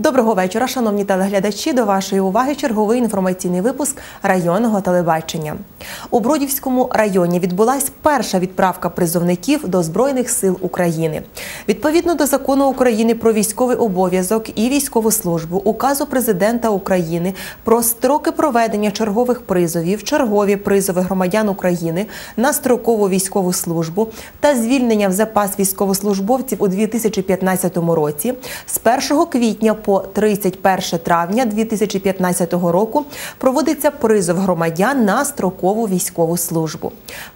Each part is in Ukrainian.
Доброго вечора, шановні телеглядачі. До вашої уваги черговий інформаційний випуск районного телебачення. У Бродівському районі відбулась перша відправка призовників до Збройних сил України. Відповідно до закону України про військовий обов'язок і військову службу, указу президента України про строки проведення чергових призовів, чергові призови громадян України на строкову військову службу та звільнення в запас військовослужбовців у 2015 році з 1 квітня по 31 травня 2015 року проводиться призов громадян на строкову військову службу.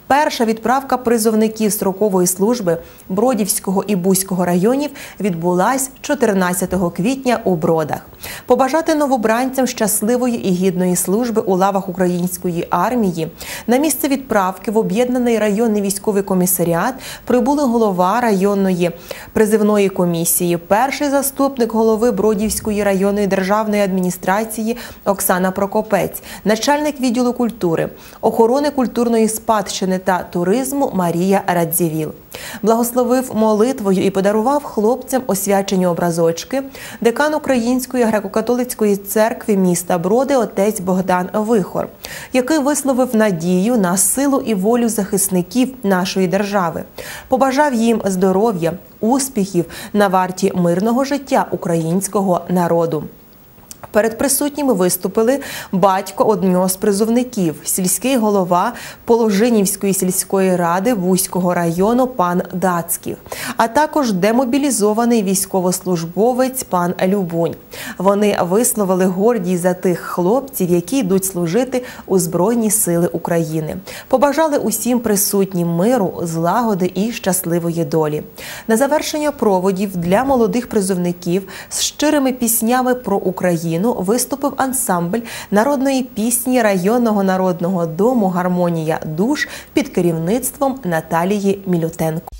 Перша відправка призовників строкової служби Бродівського і Бузького районів відбулась 14 квітня у Бродах. Побажати новобранцям щасливої і гідної служби у лавах української армії на місце відправки в об'єднаний районний військовий комісаріат прибули голова районної призивної комісії, перший заступник голови Бродівської районної державної адміністрації Оксана Прокопець, начальник відділу культури, охорони культурної спадщини та туризму Марія Радзівіл. Благословив молитвою і подарував хлопцям освячені образочки декан Української греко-католицької церкви міста Броди отець Богдан Вихор, який висловив надію на силу і волю захисників нашої держави, побажав їм здоров'я, успіхів на варті мирного життя українського народу. Перед присутніми виступили батько одного з призовників, сільський голова Положинівської сільської ради Вузького району пан Дацьків, а також демобілізований військовослужбовець пан Любунь. Вони висловили гордість за тих хлопців, які йдуть служити у Збройні Сили України. Побажали усім присутнім миру, злагоди і щасливої долі. На завершення проводів для молодих призовників з щирими піснями про Україну виступив ансамбль народної пісні районного народного дому Гармонія душ під керівництвом Наталії Мілютенко.